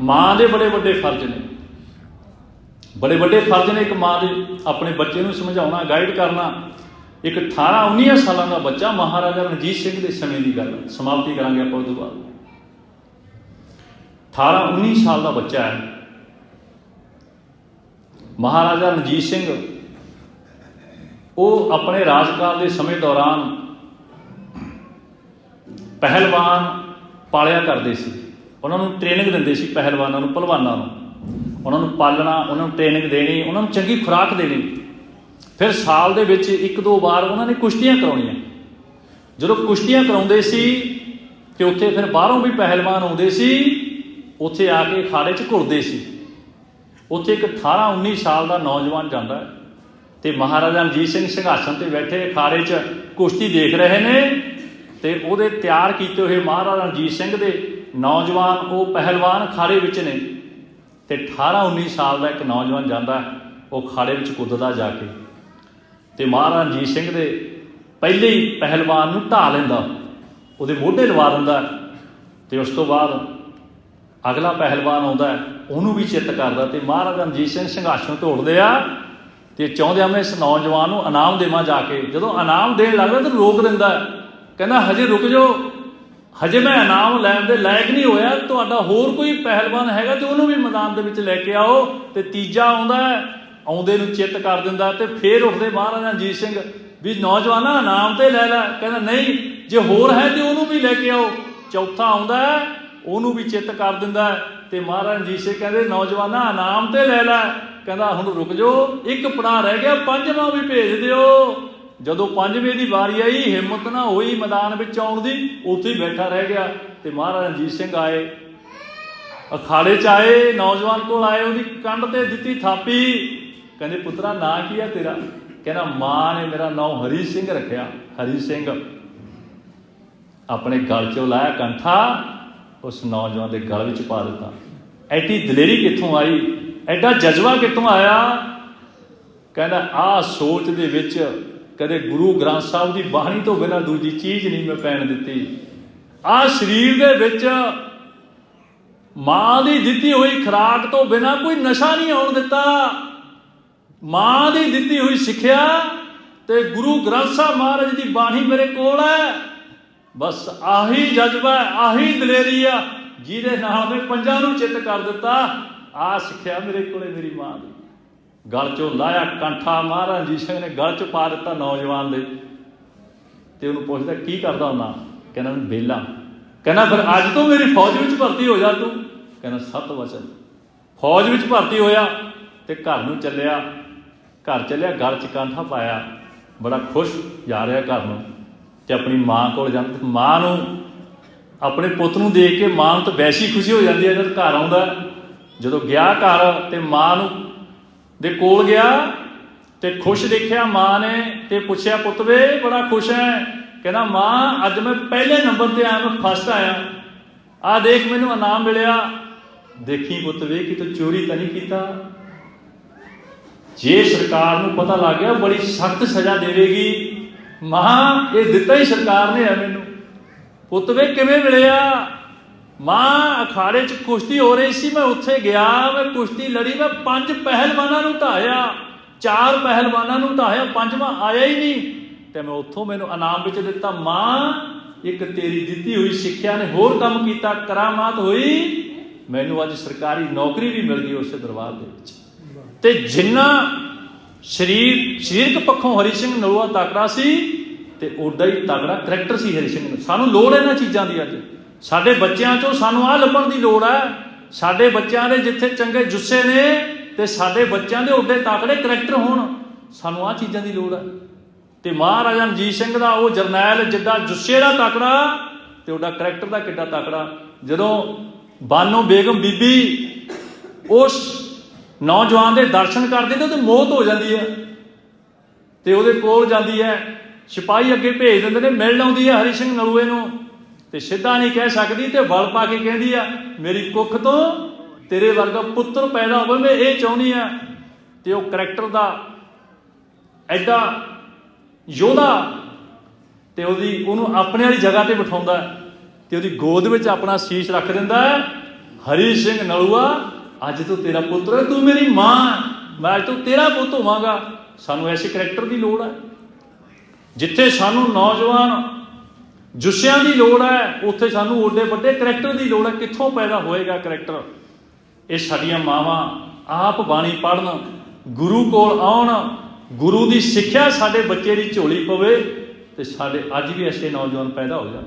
ਮਾਂ ਦੇ ਬੜੇ ਵੱਡੇ ਫਰਜ਼ ਨੇ। ਬੜੇ ਵੱਡੇ ਫਰਜ਼ ਨੇ ਇੱਕ ਮਾਂ ਦੇ ਆਪਣੇ ਬੱਚੇ ਨੂੰ ਸਮਝਾਉਣਾ ਗਾਈਡ ਕਰਨਾ। ਇੱਕ 18 19 ਸਾਲਾਂ ਦਾ ਬੱਚਾ ਮਹਾਰਾਜਾ ਰਣਜੀਤ ਸਿੰਘ ਦੇ ਸਮੇਂ ਦੀ ਗੱਲ ਸਮਾਪਤੀ ਕਰਾਂਗੇ ਆਪਾਂ ਉਸ ਤੋਂ ਬਾਅਦ। 18 19 ਸਾਲ ਦਾ ਬੱਚਾ ਹੈ। ਮਹਾਰਾਜਾ ਰਣਜੀਤ ਸਿੰਘ, ਉਹ ਆਪਣੇ ਰਾਜਕਾਲ ਦੇ ਸਮੇਂ ਦੌਰਾਨ ਪਹਿਲਵਾਨ ਪਾਲਿਆ ਕਰਦੇ ਸੀ। ਉਹਨਾਂ ਨੂੰ ਟ੍ਰੇਨਿੰਗ ਦਿੰਦੇ ਸੀ ਪਹਿਲਵਾਨਾਂ ਨੂੰ ਪਹਿਲਵਾਨਾਂ ਨੂੰ। ਉਹਨਾਂ ਨੂੰ ਪਾਲਣਾ, ਉਹਨਾਂ ਨੂੰ ਟ੍ਰੇਨਿੰਗ ਦੇਣੀ, ਉਹਨਾਂ ਨੂੰ ਚੰਗੀ ਖੁਰਾਕ ਦੇਣੀ। ਫਿਰ ਸਾਲ ਦੇ ਵਿੱਚ ਇੱਕ ਦੋ ਵਾਰ ਉਹਨਾਂ ਨੇ ਕੁਸ਼ਤੀਆਂ ਕਰਾਉਣੀਆਂ। ਜਦੋਂ ਕੁਸ਼ਤੀਆਂ ਕਰਾਉਂਦੇ ਸੀ ਤੇ ਉੱਥੇ ਫਿਰ ਬਾਹਰੋਂ ਵੀ ਪਹਿਲਵਾਨ ਆਉਂਦੇ ਸੀ, ਉੱਥੇ ਆ ਕੇ ਅਖਾੜੇ 'ਚ ਘੁਰਦੇ ਸੀ। ਉੱਥੇ ਇੱਕ 18 19 ਸਾਲ ਦਾ ਨੌਜਵਾਨ ਜਾਂਦਾ ਹੈ ਤੇ ਮਹਾਰਾਜਾ ਰਣਜੀਤ ਸਿੰਘ ਸਿੰਘਾਸਨ ਤੇ ਬੈਠੇ ਅਖਾੜੇ 'ਚ ਕੁਸ਼ਤੀ ਦੇਖ ਰਹੇ ਨੇ ਤੇ ਉਹਦੇ ਤਿਆਰ ਕੀਤੇ ਹੋਏ ਮਹਾਰਾਜਾ ਰਣਜੀਤ ਸਿੰਘ ਦੇ ਨੌਜਵਾਨ ਉਹ ਪਹਿਲਵਾਨ ਖਾੜੇ ਵਿੱਚ ਨੇ ਤੇ 18 19 ਸਾਲ ਦਾ ਇੱਕ ਨੌਜਵਾਨ ਜਾਂਦਾ ਉਹ ਖਾੜੇ ਵਿੱਚ ਕੁੱਦਦਾ ਜਾ ਕੇ। ਤੇ ਮਹਾਰਾਜਾ ਰਣਜੀਤ ਸਿੰਘ ਦੇ ਪਹਿਲੇ ਹੀ ਪਹਿਲਵਾਨ ਨੂੰ ਢਾ ਲੈਂਦਾ, ਉਹਦੇ ਮੋਢੇ ਲਵਾ ਦਿੰਦਾ ਤੇ ਉਸ ਤੋਂ ਬਾਅਦ ਅਗਲਾ ਪਹਿਲਵਾਨ ਆਉਂਦਾ ਉਹਨੂੰ ਵੀ ਚਿੱਤ ਕਰਦਾ ਤੇ ਮਹਾਰਾਜਾ ਰਣਜੀਤ ਸਿੰਘ ਸਿੰਘਾਸਨ ਤੋਂ ਉੱਠਦੇ ਆ ਤੇ ਚਾਹੁੰਦੇ ਆ ਮੈਂ ਇਸ ਨੌਜਵਾਨ ਨੂੰ ਇਨਾਮ ਦੇਵਾਂ ਜਾ ਕੇ। ਜਦੋਂ ਇਨਾਮ ਦੇਣ ਲੱਗਦਾ ਤਾਂ ਰੋਕ ਦਿੰਦਾ ਕਹਿੰਦਾ, ਹਜੇ ਰੁਕ ਜਾਓ ਹਜੇ ਮੈਂ ਇਨਾਮ ਲੈਣ ਦੇ ਲਾਇਕ ਨਹੀਂ ਹੋਇਆ, ਤੁਹਾਡਾ ਹੋਰ ਕੋਈ ਪਹਿਲਵਾਨ ਹੈਗਾ ਤੇ ਉਹਨੂੰ ਵੀ ਮੈਦਾਨ ਦੇ ਵਿੱਚ ਲੈ ਕੇ ਆਓ ਤੇ ਤੀਜਾ ਆਉਂਦਾ ਆਉਂਦੇ ਨੂੰ ਚਿੱਤ ਕਰ ਦਿੰਦਾ ਤੇ ਫੇਰ ਉੱਠਦੇ ਮਹਾਰਾਜਾ ਰਣਜੀਤ ਸਿੰਘ ਵੀ ਨੌਜਵਾਨਾ ਇਨਾਮ ਤੇ ਲੈ ਲੈ, ਕਹਿੰਦਾ ਨਹੀਂ, ਜੇ ਹੋਰ ਹੈ ਤੇ ਉਹਨੂੰ ਵੀ ਲੈ ਕੇ ਆਓ। ਚੌਥਾ ਆਉਂਦਾ ਉਹਨੂੰ ਵੀ ਚਿੱਤ ਕਰ ਦਿੰਦਾ ਤੇ ਮਹਾਰਾਜ ਰਣਜੀਤ ਸਿੰਘ ਕਹਿੰਦੇ, ਨੌਜਵਾਨਾ ਇਨਾਮ ਤੇ ਲੈ ਲੈ। ਕਹਿੰਦਾ ਹੁਣ ਰੁਕ ਜਾਓ, ਇੱਕ ਪੜਾ ਰਹਿ ਗਿਆ ਪੰਜਵਾਂ ਵੀ ਭੇਜ ਦਿਓ। ਜਦੋਂ ਪੰਜਵੇਂ ਦੀ ਵਾਰੀ ਆਈ, ਹਿੰਮਤ ਨਾ ਹੋਈ ਮੈਦਾਨ ਵਿੱਚ ਆਉਣ ਦੀ, ਉੱਥੇ ਹੀ ਬੈਠਾ ਰਹਿ ਗਿਆ ਤੇ ਮਹਾਰਾਜ ਰਣਜੀਤ ਸਿੰਘ ਆਏ। ਅਖਾੜੇ ਚ ਆਏ, ਨੌਜਵਾਨ ਕੋਲ ਆਏ, ਉਹਦੀ ਕੰਡ ਤੇ ਦਿੱਤੀ ਥਾਪੀ। ਕਹਿੰਦੇ, ਪੁੱਤਰਾ, ਨਾਂ ਕੀ ਆ ਤੇਰਾ? ਕਹਿੰਦਾ, ਮਾਂ ਨੇ ਮੇਰਾ ਨਾਮ ਹਰੀ ਸਿੰਘ ਰੱਖਿਆ, ਹਰੀ ਸਿੰਘ। ਆਪਣੇ ਗਲ 'ਚੋਂ ਲਾਇਆ ਕੰਠਾ, ਉਸ ਨੌਜਵਾਨ ਦੇ ਗਲ ਵਿੱਚ ਪਾ ਦਿੱਤਾ। ਐਡੀ ਦਲੇਰੀ ਕਿੱਥੋਂ ਆਈ? ਐਡਾ ਜਜ਼ਬਾ ਕਿੱਥੋਂ ਆਇਆ? ਕਹਿੰਦਾ, ਆਹ ਸੋਚ ਦੇ ਵਿੱਚ ਕਦੇ ਗੁਰੂ ਗ੍ਰੰਥ ਸਾਹਿਬ ਦੀ ਬਾਣੀ ਤੋਂ ਬਿਨਾਂ ਦੂਜੀ ਚੀਜ਼ ਨਹੀਂ ਮੈਂ ਪੈਣ ਦਿੱਤੀ। ਆਹ ਸਰੀਰ ਦੇ ਵਿੱਚ ਮਾਂ ਦੀ ਦਿੱਤੀ ਹੋਈ ਖੁਰਾਕ ਤੋਂ ਬਿਨਾਂ ਕੋਈ ਨਸ਼ਾ ਨਹੀਂ ਆਉਣ ਦਿੱਤਾ। ਮਾਂ ਦੀ ਦਿੱਤੀ ਹੋਈ ਸਿੱਖਿਆ ਤੇ ਗੁਰੂ ਗ੍ਰੰਥ ਸਾਹਿਬ ਮਹਾਰਾਜ ਦੀ ਬਾਣੀ ਮੇਰੇ ਕੋਲ ਹੈ। ਬਸ ਆਹੀ ਜਜ਼ਬਾ ਆਹੀ ਦਲੇਰੀ ਆ, ਜਿਹਦੇ ਨਾਲ ਮੈਂ ਪੰਜਾਂ ਨੂੰ ਚਿੱਤ ਕਰ ਦਿੱਤਾ। ਆ ਸਿੱਖਿਆ ਮੇਰੇ ਕੋਲੇ ਮੇਰੀ ਮਾਂ ਦੀ। ਗਲ ਚੋਂ ਲਾਇਆ ਕੰਠਾ ਮਹਾਰਾਜ ਜੀ ਸਿੰਘ ਨੇ ਗਲ ਚ ਪਾ ਦਿੱਤਾ ਨੌਜਵਾਨ ਦੇ। ਤੇ ਉਹਨੂੰ ਪੁੱਛਦਾ, ਕੀ ਕਰਦਾ ਹੁੰਦਾ? ਕਹਿੰਦਾ, ਮੈਂ ਬੇਲਾ ਕਹਿੰਦਾ, ਫਿਰ ਅੱਜ ਤੋਂ ਮੇਰੀ ਫੌਜ ਵਿੱਚ ਭਰਤੀ ਹੋ ਜਾ ਤੂੰ? ਕਹਿੰਦਾ, ਸਤ ਵਚਨ। ਫੌਜ ਵਿੱਚ ਭਰਤੀ ਹੋਇਆ ਤੇ ਘਰ ਨੂੰ ਚੱਲਿਆ। ਘਰ ਚੱਲਿਆ, ਗਲ ਚ ਕਾਂਠਾ ਪਾਇਆ। ਬੜਾ ਖੁਸ਼ ਜਾ ਰਿਹਾ ਘਰ ਨੂੰ ਤੇ ਆਪਣੀ ਮਾਂ ਕੋਲ ਜਾਂਦਾ। ਤੇ ਮਾਂ ਨੂੰ, ਆਪਣੇ ਪੁੱਤ ਨੂੰ ਦੇਖ ਕੇ ਮਾਂ ਨੂੰ ਤਾਂ ਵੈਸੀ ਖੁਸ਼ੀ ਹੋ ਜਾਂਦੀ ਹੈ ਜਦ ਘਰ ਆਉਂਦਾ। ਜਦੋਂ ਗਿਆ ਘਰ ਤੇ ਮਾਂ ਨੂੰ ਦੇ ਕੋਲ ਗਿਆ ਤੇ ਖੁਸ਼ ਦੇਖਿਆ ਮਾਂ ਨੇ ਤੇ ਪੁੱਛਿਆ, ਪੁੱਤ ਵੇ, ਬੜਾ ਖੁਸ਼ ਹੈ ਕਹਿੰਦਾ, ਮਾਂ, ਅੱਜ ਮੈਂ ਪਹਿਲੇ ਨੰਬਰ ਤੇ ਆਇਆ, ਮੈਂ ਫਸਟ ਆਇਆ। ਆ ਦੇਖ, ਮੈਨੂੰ ਇਨਾਮ ਮਿਲਿਆ। ਦੇਖੀ, ਪੁੱਤ ਵੇ, ਕਿ ਤੂੰ ਚੋਰੀ ਤਾਂ ਨਹੀਂ ਕੀਤਾ? ਜੇ ਸਰਕਾਰ ਨੂੰ ਪਤਾ ਲੱਗ ਗਿਆ, ਬੜੀ ਸਖਤ ਸਜ਼ਾ ਦੇਵੇਗੀ। ਮਾਂ, ਇਹ ਦਿੱਤਾ ਹੀ ਸਰਕਾਰ ਨੇ ਹੈ ਮੈਨੂੰ। ਪੁੱਤ ਵੇ, ਕਿਵੇਂ ਮਿਲਿਆ? ਮਾਂ ਅਖਾੜੇ 'ਚ ਕੁਸ਼ਤੀ ਹੋ ਰਹੀ ਸੀ, ਮੈਂ ਉੱਥੇ ਗਿਆ, ਮੈਂ ਕੁਸ਼ਤੀ ਲੜੀ, ਮੈਂ ਪੰਜ ਪਹਿਲਵਾਨਾਂ ਨੂੰ ਢਾਇਆ ਚਾਰ ਪਹਿਲਵਾਨਾਂ ਨੂੰ ਢਾਇਆ ਪੰਜਵਾਂ ਆਇਆ ਹੀ ਨਹੀਂ। ਤੇ ਮੈਂ ਉੱਥੋਂ ਮੈਨੂੰ ਇਨਾਮ ਵਿੱਚ ਦਿੱਤਾ, ਮਾਂ, ਇੱਕ ਤੇਰੀ ਦਿੱਤੀ ਹੋਈ ਸਿੱਖਿਆ ਨੇ ਹੋਰ ਕੰਮ ਕੀਤਾ, ਕਰਾਮਾਤ ਹੋਈ, ਮੈਨੂੰ ਅੱਜ ਸਰਕਾਰੀ ਨੌਕਰੀ ਵੀ ਮਿਲ ਗਈ ਉਸੇ ਦਰਬਾਰ ਦੇ ਵਿੱਚ। ਤੇ ਜਿੰਨਾ ਸਰੀਰ, ਸਰੀਰਕ ਪੱਖੋਂ ਹਰੀ ਸਿੰਘ ਨਲੂਆ ਤਕੜਾ ਸੀ, ਤੇ ਓਡਾ ਹੀ ਤਕੜਾ ਕਰੈਕਟਰ ਸੀ ਹਰੀ ਸਿੰਘ ਨੂੰ। ਸਾਨੂੰ ਲੋੜ ਇਹਨਾਂ ਚੀਜ਼ਾਂ ਦੀ ਅੱਜ। ਸਾਡੇ ਬੱਚਿਆਂ ਚੋਂ ਸਾਨੂੰ ਆਹ ਲੱਭਣ ਦੀ ਲੋੜ ਹੈ ਸਾਡੇ ਬੱਚਿਆਂ ਦੇ ਜਿੱਥੇ ਚੰਗੇ ਜੁੱਸੇ ਨੇ ਤੇ ਸਾਡੇ ਬੱਚਿਆਂ ਦੇ ਉੱਡੇ ਤਾਕੜੇ ਕਰੈਕਟਰ ਹੋਣ, ਸਾਨੂੰ ਆਹ ਚੀਜ਼ਾਂ ਦੀ ਲੋੜ ਹੈ ਤੇ ਮਹਾਰਾਜਾ ਰਣਜੀਤ ਸਿੰਘ ਦਾ ਉਹ ਜਰਨੈਲ ਜਿੱਦਾਂ ਜੁੱਸੇ ਦਾ ਤਾਕੜਾ ਤੇ ਉਹਦਾ ਕਰੈਕਟਰ ਦਾ ਕਿੱਡਾ ਤਾਕੜਾ। ਜਦੋਂ ਬਾਨੋ ਬੇਗਮ ਬੀਬੀ ਉਸ ਨੌਜਵਾਨ ਦੇ ਦਰਸ਼ਨ ਕਰਦੇ ਤੇ ਉਹਦੀ ਮੌਤ ਹੋ ਜਾਂਦੀ ਹੈ। ਤੇ ਉਹਦੇ ਕੋਲ ਜਾਂਦੀ ਹੈ, ਸਿਪਾਹੀ ਅੱਗੇ ਭੇਜ ਦਿੰਦੇ ਨੇ ਮਿਲ ਆਉਂਦੀ ਹੈ ਹਰੀ ਸਿੰਘ ਨਲੂਏ ਨੂੰ। ਤੇ ਸਿੱਧਾ ਨਹੀਂ ਕਹਿ ਸਕਦੀ ਤੇ ਵਲ ਪਾ ਕੇ ਕਹਿੰਦੀ ਆ, ਮੇਰੀ ਕੁੱਖ ਤੋਂ ਤੇਰੇ ਵਰਗਾ ਪੁੱਤਰ ਪੈਦਾ ਹੋਵੇ, ਮੈਂ ਇਹ ਚਾਹੁੰਦੀ ਆ ਤੇ ਉਹ ਕਰੈਕਟਰ ਦਾ ਐਡਾ ਯੋਧਾ ਤੇ ਉਹਦੀ, ਉਹਨੂੰ ਆਪਣੇ ਵਾਲੀ ਜਗ੍ਹਾ ਤੇ ਬਿਠਾਉਂਦਾ ਹੈ ਤੇ ਉਹਦੀ ਗੋਦ ਵਿੱਚ ਆਪਣਾ ਸੀਸ ਰੱਖ ਦਿੰਦਾ ਹੈ, ਹਰੀ ਸਿੰਘ ਨਲੂਆ, ਅੱਜ ਤੋਂ ਤੇਰਾ ਪੁੱਤਰ ਹੈ, ਤੂੰ ਮੇਰੀ ਮਾਂ ਮੈਂ ਅੱਜ ਤੋਂ ਤੇਰਾ ਪੁੱਤ ਹੋਵਾਂਗਾ। ਸਾਨੂੰ ਐਸੇ ਕਰੈਕਟਰ ਦੀ ਲੋੜ ਹੈ। ਜਿੱਥੇ ਸਾਨੂੰ ਨੌਜਵਾਨ ਜੁੱਸਿਆਂ ਦੀ ਲੋੜ ਹੈ, ਉੱਥੇ ਸਾਨੂੰ ਓਡੇ ਵੱਡੇ ਕਰੈਕਟਰ ਦੀ ਲੋੜ ਹੈ, ਕਿੱਥੋਂ ਪੈਦਾ ਹੋਏਗਾ ਕਰੈਕਟਰ ਇਹ ਸਾਡੀਆਂ ਮਾਵਾਂ ਆਪ ਬਾਣੀ ਪੜਨ ਗੁਰੂ ਕੋਲ ਆਉਣ, ਗੁਰੂ ਦੀ ਸਿੱਖਿਆ ਸਾਡੇ ਬੱਚੇ ਦੀ ਝੋਲੀ ਪਵੇ ਤੇ ਸਾਡੇ ਅੱਜ ਵੀ ਐਸੇ ਨੌਜਵਾਨ ਪੈਦਾ ਹੋ ਜਾਣ